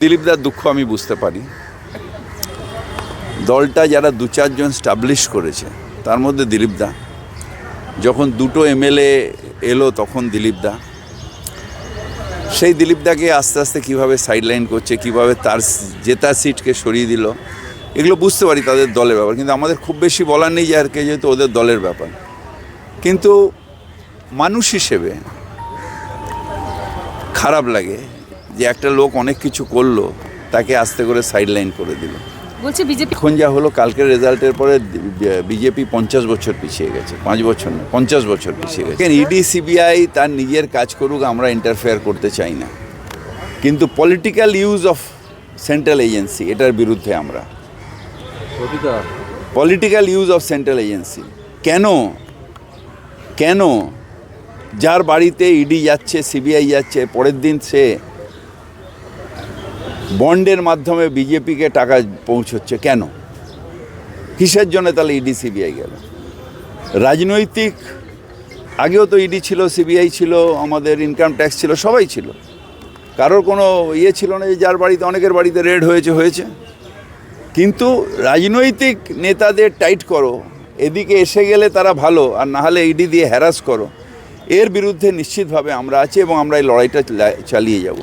দিলীপদার দুঃখ আমি বুঝতে পারি। দলটা যারা দু চারজন স্টাবলিশ করেছে, তার মধ্যে দিলীপদা। যখন দুটো এমএলএ এলো তখন দিলীপদা। সেই দিলীপদাকে আস্তে আস্তে কীভাবে সাইডলাইন করছে, কীভাবে তার জেতা সিটকে সরিয়ে দিল, এগুলো বুঝতে পারি তাদের দলের ব্যাপার। কিন্তু আমাদের খুব বেশি বলার নেই যে আর কে যেহেতু ওদের দলের ব্যাপার। কিন্তু মানুষ হিসেবে খারাপ লাগে। যে একটা লোক অনেক কিছু করল তাকে আস্তে করে সাইডলাইন করে দিল। বলছে বিজেপি এখন যা হলো কালকের রেজাল্টের পরে বিজেপি পঞ্চাশ বছর পিছিয়ে গেছে পাঁচ বছর না পঞ্চাশ বছর পিছিয়ে গেছে। ইডি সিবিআই তার নিজের কাজ করুক আমরা ইন্টারফেয়ার করতে চাই না। কিন্তু political use of central agency এটার বিরুদ্ধে আমরা। Political use of central agency কেন? কেন? যার বাড়িতে ইডি যাচ্ছে সিবিআই যাচ্ছে পরের দিন সে বন্ডের মাধ্যমে বিজেপিকে টাকা পৌঁছচ্ছে কেন? কিসের জন্য তাহলে ইডি সিবিআই গেল? রাজনৈতিক, আগেও তো ইডি ছিল, সিবিআই ছিল, আমাদের ইনকাম ট্যাক্স ছিল, সবাই ছিল। কারোর কোনো ইয়ে ছিল না যে যার বাড়িতে, অনেকের বাড়িতে রেড হয়েছে হয়েছে। কিন্তু রাজনৈতিক নেতাদের টাইট করো, এদিকে এসে গেলে তারা ভালো, আর না হলে ইডি দিয়ে হ্যারাস করো। এর বিরুদ্ধে নিশ্চিতভাবে আমরা আছি এবং আমরা এই লড়াইটা চালিয়ে যাব।